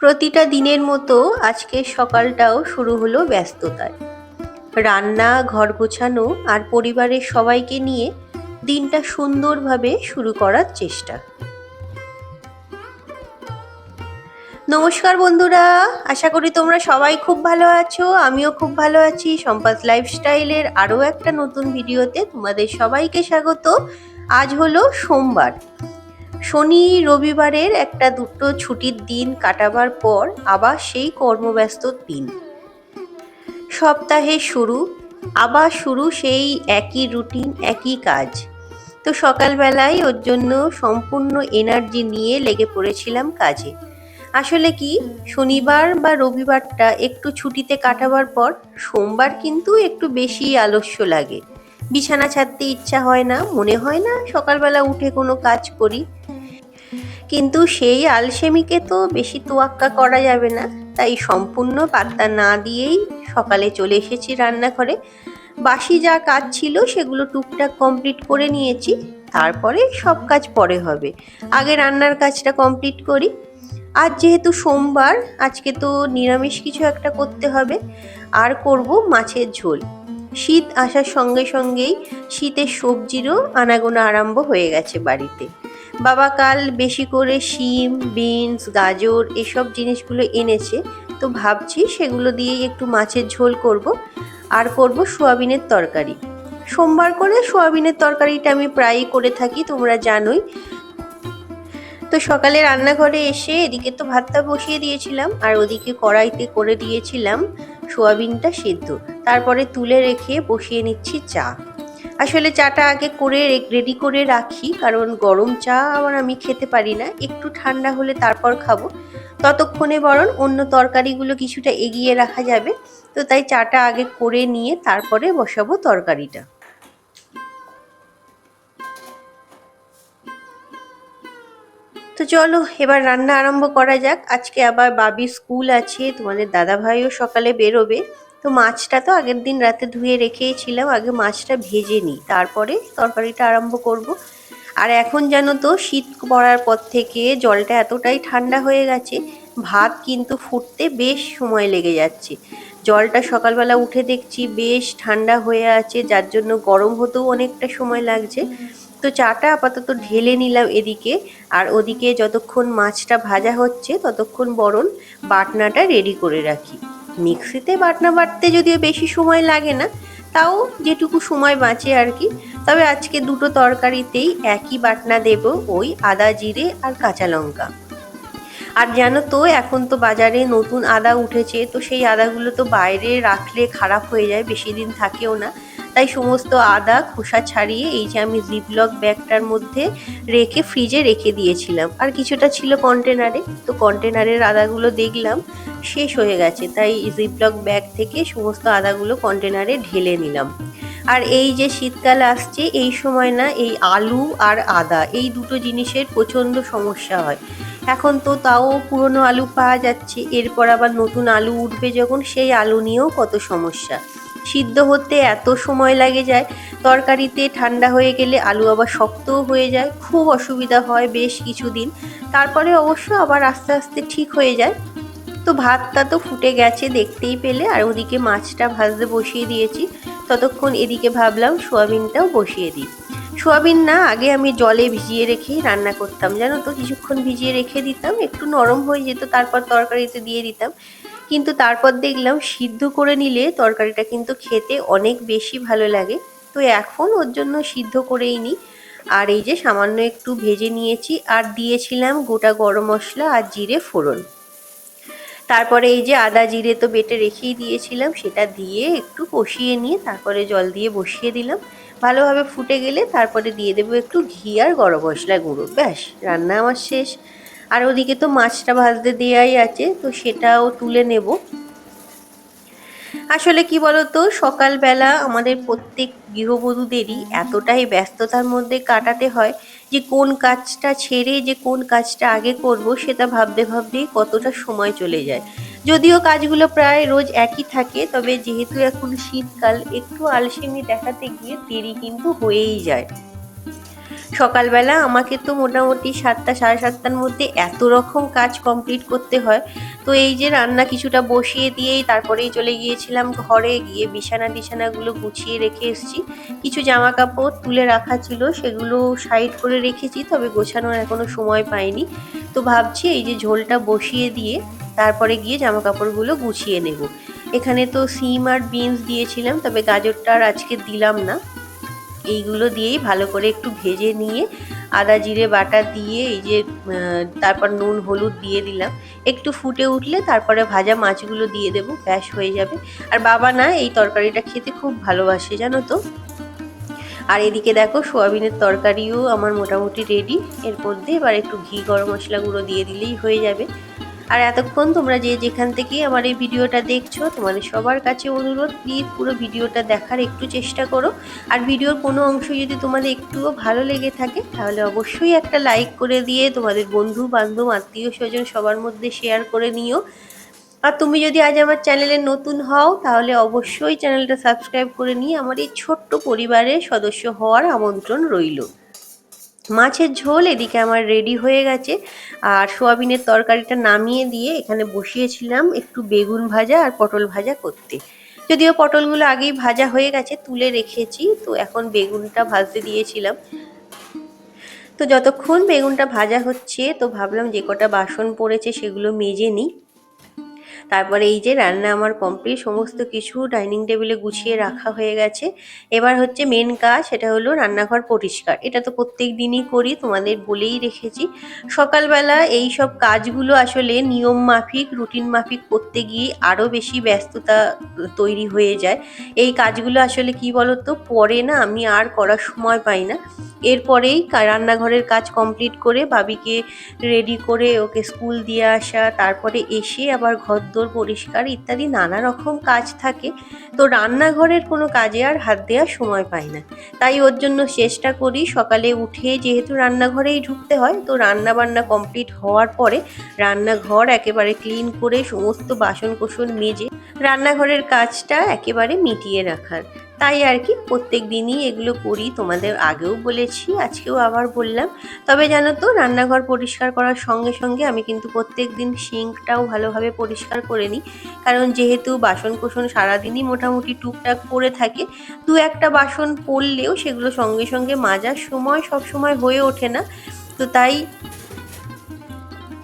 প্রতিটা দিনের মতো আজকের সকালটাও শুরু হলো ব্যস্ততায়। রান্না, ঘর গোছানো আর পরিবারের সবাইকে নিয়ে দিনটা সুন্দরভাবে শুরু করার চেষ্টা। নমস্কার বন্ধুরা, আশা করি তোমরা সবাই খুব ভালো আছো, আমিও খুব ভালো আছি। সম্পাস লাইফস্টাইলের আরও একটা নতুন ভিডিওতে তোমাদের সবাইকে স্বাগত। আজ হলো সোমবার শনি রবিবারের একটা দুটো ছুটির দিন কাটাবার পর আবার সেই কর্মব্যস্ত দিন। সপ্তাহের শুরু, আবার শুরু সেই একই রুটিন একই কাজ। তো সকালবেলায় ওর জন্য সম্পূর্ণ এনার্জি নিয়ে লেগে পড়েছিলাম কাজে। আসলে কি, শনিবার বা রবিবারটা একটু ছুটিতে কাটাবার পর সোমবার কিন্তু একটু বেশি আলস্য লাগে। বিছানা ছাড়তে ইচ্ছা হয় না, মনে হয় না সকালবেলা উঠে কোনো কাজ করি। কিন্তু সেই আলসেমিকে তো বেশি তোয়াক্কা করা যাবে না। তাই সম্পূর্ণ পাত্তা না দিয়েই সকালে চলে এসেছি রান্নাঘরে। বাসি যা কাজ ছিল সেগুলো টুকটাক কমপ্লিট করে নিয়েছি। তারপরে সব কাজ পরে হবে। আগে রান্নার কাজটা কমপ্লিট করি। আজ যেহেতু সোমবার, আজকে তো নিরামিষ কিছু একটা করতে হবে। আর করব মাছের ঝোল। শীত আসার সঙ্গে সঙ্গেই শীতের সবজিরও আনাগোনা আরম্ভ হয়ে গেছে বাড়িতে। বাবা কাল বেশি করে শিম, বিনস, গাজর এসব জিনিসগুলো এনেছে। তো ভাবছি সেগুলো দিয়েই একটু মাছের ঝোল করব আর করব সোয়াবিনের তরকারি। সোমবার করে সোয়াবিনের তরকারিটা আমি প্রায়ই করে থাকি, তোমরা জানোই। তো সকালে রান্নাঘরে এসে এদিকে তো ভাতটা বসিয়ে দিয়েছিলাম আর ওদিকে কড়াইতে করে দিয়েছিলাম সোয়াবিনটা সেদ্ধ। তারপরে তুলে রেখে বসিয়ে নিচ্ছি চা। আসলে চাটা আগে করে রেডি করে রাখি, কারণ গরম চা আবার আমি খেতে পারি না। একটু ঠান্ডা হলে তারপর খাব। ততক্ষণে বরং অন্য তরকারিগুলো কিছুটা এগিয়ে রাখা যাবে। তো তাই চাটা আগে করে নিয়ে তারপরে বসাবো তরকারিটা। তো চলো, এবার রান্না আরম্ভ করা যাক। আজকে আবার বাবির স্কুল আছে, তোমাদের দাদা ভাইও সকালে বেরোবে। তো মাছটা তো আগের দিন রাতে ধুয়ে রেখেছিলাম, আগে মাছটা ভেজে নিই, তারপরে তরকারিটা আরম্ভ করব। আর এখন জানো তো শীত পড়ার পর থেকে জলটা এতটাই ঠান্ডা হয়ে গেছে, ভাত কিন্তু ফুটতে বেশ সময় লেগে যাচ্ছে। জলটা সকালবেলা উঠে দেখছি বেশ ঠান্ডা হয়ে আছে, যার জন্য গরম হতেও অনেকটা সময় লাগছে। তো চাটা আপাতত ঢেলে নিলাম এদিকে, আর ওদিকে যতক্ষণ মাছটা ভাজা হচ্ছে ততক্ষণ বরণ বাটনাটা রেডি করে রাখি। মিক্সিতে বাটনা বাটতে যদিও বেশি সময় লাগে না, তাও যেটুকু সময় বাঁচে আর কি। তবে আজকে দুটো তরকারিতেই একই বাটনা দেব, ওই আদা জিরে আর কাঁচা লঙ্কা। আর জানো তো, এখন তো বাজারে নতুন আদা উঠেছে, তো সেই আদাগুলো তো বাইরে রাখলে খারাপ হয়ে যায়, বেশি দিন থাকেও না। তাই সমস্ত আদা খোসা ছাড়িয়ে এই যে আমি জিপলক ব্যাগটার মধ্যে রেখে ফ্রিজে রেখে দিয়েছিলাম। আর কিছুটা ছিল কন্টেনারে তো কন্টেনারের আদাগুলো দেখলাম শেষ হয়ে গেছে। তাই জিপলক ব্যাগ থেকে সমস্ত আদাগুলো কন্টেনারে ঢেলে নিলাম। আর এই যে শীতকাল আসছে, এই সময় না এই আলু আর আদা, এই দুটো জিনিসের প্রচণ্ড সমস্যা হয়। এখন তো তাও পুরনো আলু পাওয়া যাচ্ছে, এরপর আবার নতুন আলু উঠবে যখন, সেই আলু নিয়েও কত সমস্যা। সিদ্ধ হতে এত সময় লাগে যায়, তরকারিতে ঠান্ডা হয়ে গেলে আলু আবার শক্তও হয়ে যায়, খুব অসুবিধা হয় বেশ কিছুদিন। তারপরে অবশ্য আবার আস্তে আস্তে ঠিক হয়ে যায়। তো ভাতটা তো ফুটে গেছে, দেখতেই পেলে। আর ওদিকে মাছটা ভাজতে বসিয়ে দিয়েছি। ততক্ষণ এদিকে ভাবলাম সোয়াবিনটাও বসিয়ে দিই। সোয়াবিন না, আগে আমি জলে ভিজিয়ে রেখেই রান্না করতাম। জানো তো, কিছুক্ষণ ভিজিয়ে রেখে দিতাম। একটু নরম হয়ে যেত, তারপর তরকারিতে দিয়ে দিতাম। কিন্তু তারপর দেখলাম সিদ্ধ করে নিলে তরকারিটা কিন্তু খেতে অনেক বেশি ভালো লাগে। তো এখন ওর জন্য সিদ্ধ করেই নিই। আর এই যে সামান্য একটু ভেজে নিয়েছি। আর দিয়েছিলাম গোটা গরম মশলা আর জিরে ফোড়ন। তারপরে এই যে আদা জিরে তো বেটে রেখেই দিয়েছিলাম, সেটা দিয়ে একটু কষিয়ে নিয়ে তারপরে জল দিয়ে বসিয়ে দিলাম। ভালোভাবে ফুটে গেলে তারপরে দিয়ে দেবো একটু ঘি আর গরম মশলা গুঁড়ো। ব্যাস, রান্না আমার শেষ। আর ওদিকে তো মাছটা ভাজতে দেওয়াই আছে, তো সেটাও তুলে নেব। আসলে কি বলতো, সকালবেলা আমাদের প্রত্যেক গৃহবধূদেরই এতটাই ব্যস্ততার মধ্যে কাটাতে হয় যে কোন কাজটা ছেড়ে যে কোন কাজটা আগে করব সেটা ভাবতে ভাবতেই কতটা সময় চলে যায়। যদিও কাজগুলো প্রায় রোজ একই থাকে, তবে যেহেতু এখন শীতকাল, একটু আলসেমি দেখাতে গিয়ে দেরি কিন্তু হয়েই যায়। সকালবেলা আমাকে তো মোটামুটি সাতটা, সাড়ে সাতটার মধ্যে এত রকম কাজ কমপ্লিট করতে হয়। তো এই যে রান্না কিছুটা বসিয়ে দিয়েই তারপরেই চলে গিয়েছিলাম ঘরে, গিয়ে বিছানা টিছানাগুলো গুছিয়ে রেখে এসেছি। কিছু জামা কাপড় তুলে রাখা ছিল, সেগুলো সাইড করে রেখেছি, তবে গোছানোর এখনও সময় পাইনি। তো ভাবছি এই যে ঝোলটা বসিয়ে দিয়ে তারপরে গিয়ে জামা কাপড়গুলো গুছিয়ে নেব। এখানে তো সিম আর বিনস দিয়েছিলাম, তবে গাজরটা আর আজকে দিলাম না। এইগুলো দিয়েই ভালো করে একটু ভেজে নিয়ে আদা, জিরে, বাটা দিয়ে এই যে তারপর নুন, হলুদ দিয়ে দিলাম। একটু ফুটে উঠলে তারপরে ভাজা মাছগুলো দিয়ে দেবো, ব্যাস হয়ে যাবে। আর বাবা না এই তরকারিটা খেতে খুব ভালোবাসে, জানো তো? আর এদিকে দেখো সোয়াবিনের তরকারিও আমার মোটামুটি রেডি এর মধ্যে এবার একটু ঘি, গরম মশলা গুঁড়ো দিয়ে দিলেই হয়ে যাবে। আর এতক্ষণ তোমরা যে যেখান থেকে আমার এই ভিডিওটা দেখছ, তোমাদের সবার কাছে অনুরোধ প্লিজ পুরো ভিডিওটা দেখার একটু চেষ্টা করো। আর ভিডিওর কোনো অংশ যদি তোমাদের একটুও ভালো লেগে থাকে, তাহলে অবশ্যই একটা লাইক করে দিয়ে তোমাদের বন্ধু, বান্ধব, আত্মীয়, স্বজন সবার মধ্যে শেয়ার করে নিও। আর তুমি যদি আজ আমার চ্যানেলে নতুন হও, তাহলে অবশ্যই চ্যানেলটা সাবস্ক্রাইব করে নিয়ে আমার এই ছোট্ট পরিবারের সদস্য হওয়ার আমন্ত্রণ রইল। মাছের ঝোল এদিকে আমার রেডি হয়ে গেছে। আর সোয়াবিনের তরকারিটা নামিয়ে দিয়ে এখানে বসিয়েছিলাম একটু বেগুন ভাজা আর পটল ভাজা করতে। যদিও পটলগুলো আগেই ভাজা হয়ে গেছে, তুলে রেখেছি, তো এখন বেগুনটা ভাজতে দিয়েছিলাম। তো যতক্ষণ বেগুনটা ভাজা হচ্ছে, তো ভাবলাম যে কটা বাসন পড়েছে সেগুলো মেজে নিই। তারপরে এই যে রান্না আমার কমপ্লিট সমস্ত কিছু ডাইনিং টেবিলে গুছিয়ে রাখা হয়ে গেছে। এবার হচ্ছে মেন কাজ সেটা হলো রান্নাঘর পরিষ্কার। এটা তো প্রত্যেক দিনই করি, তোমাদের বলেই রেখেছি। সকালবেলা এই সব কাজগুলো আসলে নিয়ম মাফিক রুটিন মাফিক করতে গিয়ে আরও বেশি ব্যস্ততা তৈরি হয়ে যায়। এই কাজগুলো আসলে কি বলতো, পরে না আমি আর করার সময় পাই না। এরপরেই রান্নাঘরের কাজ কমপ্লিট করে বাবিকে রেডি করে ওকে স্কুল দিয়ে আসা, তারপরে এসে আবার ঘরদোর পরিষ্কার ইত্যাদি নানা রকম কাজ থাকে, তো রান্নাঘরের কোনো কাজে আর হাত দেওয়ার সময় পাই না। তাই ওর জন্য চেষ্টা করি সকালে উঠে যেহেতু রান্নাঘরেই ঢুকতে হয়, তো রান্না বান্না কমপ্লিট হওয়ার পরে রান্নাঘর একেবারে ক্লিন করে সমস্ত বাসন কোসন মেজে রান্নাঘরের কাজটা একেবারে মিটিয়ে রাখার। তাই আর কি প্রত্যেক দিনই এগুলো করি। তোমাদের আগেও বলেছি, আজকেও আবার বললাম। তবে জানো তো, রান্নাঘর পরিষ্কার করার সঙ্গে সঙ্গে আমি কিন্তু প্রত্যেক দিন সিঙ্কটাও ভালোভাবে পরিষ্কার করে নিই। কারণ যেহেতু বাসন কোসন সারাদিনই মোটামুটি টুকটাক পরে থাকে, দু একটা বাসন পড়লেও সেগুলো সঙ্গে সঙ্গে মাজার সময় সব সময় হয়ে ওঠে না। তো তাই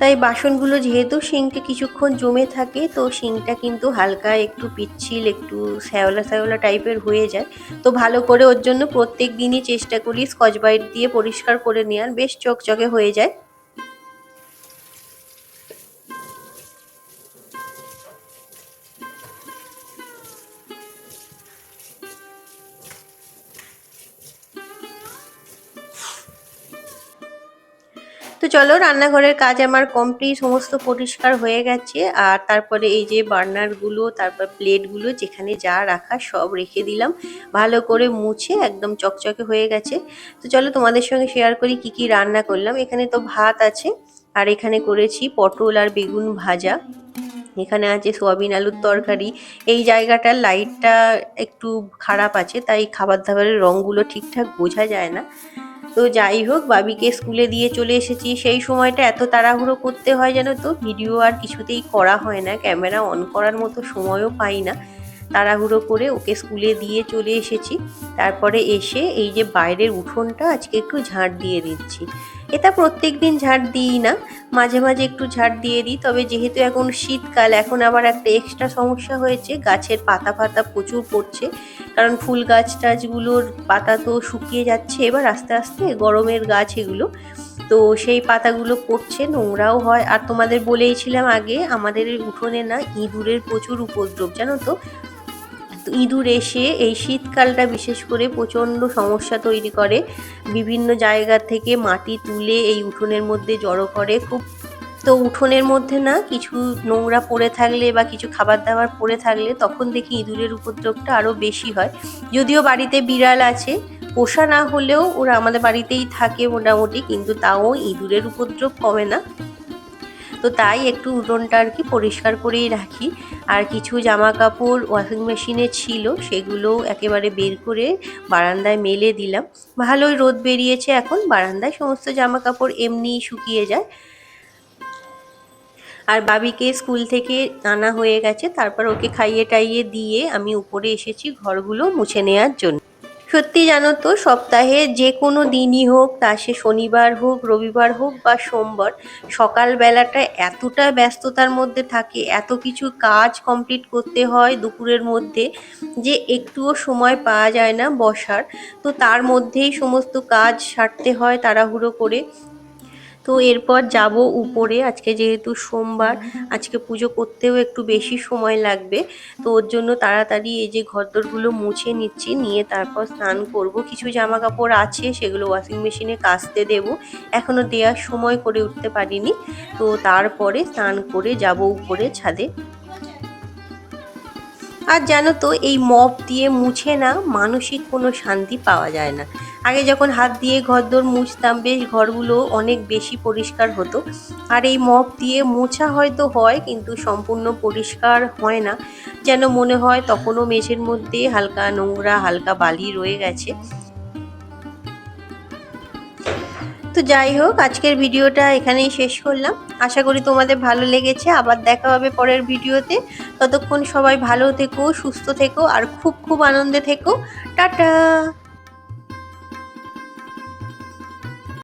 তাই বাসনগুলো যেহেতু সিঙ্কে কিছুক্ষণ জমে থাকে, তো সিঙ্কটা কিন্তু হালকা একটু পিচ্ছিল, একটু শ্যাওলা শ্যাওলা টাইপের হয়ে যায়। তো ভালো করে ওর জন্য প্রত্যেক দিনই চেষ্টা করি স্কচ বাইট দিয়ে পরিষ্কার করে নেওয়ার, বেশ চকচকে হয়ে যায়। তো চলো, রান্নাঘরের কাজ আমার কমপ্লিট সমস্ত পরিষ্কার হয়ে গেছে। আর তারপরে এই যে বার্নারগুলো তারপর প্লেটগুলো যেখানে যা রাখা সব রেখে দিলাম। ভালো করে মুছে একদম চকচকে হয়ে গেছে। তো চলো, তোমাদের সঙ্গে শেয়ার করি কি কি রান্না করলাম। এখানে তো ভাত আছে, আর এখানে করেছি পটল আর বেগুন ভাজা। এখানে আছে সোয়াবিন আলুর তরকারি। এই জায়গাটার লাইটটা একটু খারাপ আছে, তাই খাবার দাবারের রঙগুলো ঠিকঠাক বোঝা যায় না। তো যাই হোক, বাবিকে স্কুলে দিয়ে চলে এসেছি। সেই সময়টা এত তাড়াহুড়ো করতে হয় যেন তো? ভিডিও আর কিছুতেই করা হয় না। ক্যামেরা অন করার মতো সময়ও পাই না। তাড়াহুড়ো করে ওকে স্কুলে দিয়ে চলে এসেছি। তারপরে এসে এই যে বাইরের উঠোনটা আজকে একটু ঝাঁট দিয়ে দিচ্ছি। এটা প্রত্যেক দিন ঝাঁট দিই না। মাঝে মাঝে একটু ঝাঁট দিয়ে দিই, তবে যেহেতু এখন শীতকাল, এখন আবার একটা এক্সট্রা সমস্যা হয়েছে। গাছের পাতা ফাতা প্রচুর পড়ছে, কারণ ফুল গাছ টাছগুলোর পাতা তো শুকিয়ে যাচ্ছে। এবার আস্তে আস্তে গরমের গাছ এগুলো, তো সেই পাতাগুলো পড়ছে, নোংরাও হয়। আর তোমাদের বলেইছিলাম আগে, আমাদের উঠোনে না ইঁদুরের প্রচুর উপদ্রব, জানো তো? ইঁদুর এসে এই শীতকালটা বিশেষ করে প্রচণ্ড সমস্যা তৈরি করে। বিভিন্ন জায়গা থেকে মাটি তুলে এই উঠোনের মধ্যে জড়ো করে। খুব তো উঠোনের মধ্যে না কিছু নোংরা পড়ে থাকলে বা কিছু খাবার দাবার পড়ে থাকলে তখন দেখি ইঁদুরের উপদ্রবটা আরও বেশি হয়। যদিও বাড়িতে বিড়াল আছে, পোষা না হলেও ওরা আমাদের বাড়িতেই থাকে মোটামুটি, কিন্তু তাও ইঁদুরের উপদ্রব কমে না। তো তাই একটু উঠোনটা আর কি পরিষ্কার করেই রাখি। আর কিছু জামা কাপড় ওয়াশিং মেশিনে ছিল, সেগুলো একেবারে বের করে বারান্দায় মেলে দিলাম। ভালোই রোদ বেরিয়েছে এখন, বারান্দায় সমস্ত জামা কাপড় এমনিই শুকিয়ে যায়। আর বাবিকে স্কুল থেকে আনা হয়ে গেছে, তারপর ওকে খাইয়ে টাইয়ে দিয়ে আমি উপরে এসেছি ঘরগুলো মুছে নেওয়ার জন্য। সত্যি জানো তো, সপ্তাহে যে কোনো দিনই হোক, তা সে শনিবার হোক, রবিবার হোক বা সোমবার, সকালবেলাটা এতটা ব্যস্ততার মধ্যে থাকে, এত কিছু কাজ কমপ্লিট করতে হয় দুপুরের মধ্যে যে একটুও সময় পাওয়া যায় না বসার। তো তার মধ্যেই সমস্ত কাজ সারতে হয় তাড়াহুড়ো করে। তো এরপর যাব উপরে। আজকে যেহেতু সোমবার, আজকে পুজো করতেও একটু বেশি সময় লাগবে। তো ওর জন্য তাড়াতাড়ি এই যে ঘরদোরগুলো মুছে নিচ্ছি, নিয়ে তারপর স্নান করব। কিছু জামা কাপড় আছে, সেগুলো ওয়াশিং মেশিনে কাচতে দেব। এখনও দেওয়ার সময় করে উঠতে পারিনি। তো তারপরে স্নান করে যাব উপরে ছাদে। আর জানো তো, এই মপ দিয়ে মুছে না, মানসিক কোনো শান্তি পাওয়া যায় না। আগে যখন হাত দিয়ে ঘরদোর মুছতাম, বেশ ঘরগুলো অনেক বেশি পরিষ্কার হতো। আর এই মপ দিয়ে মোছা হয়তো হয়, কিন্তু সম্পূর্ণ পরিষ্কার হয় না। যেন মনে হয় তখনও মেঝের মধ্যে হালকা নোংরা, হালকা বালি রয়ে গেছে। তো যাই হোক, আজকের ভিডিওটা এখানেই শেষ করলাম। আশা করি তোমাদের ভালো লেগেছে। আবার দেখা হবে পরের ভিডিওতে। ততক্ষণ সবাই ভালো থেকো, সুস্থ থেকো, আর খুব খুব আনন্দে থেকো। টাটা!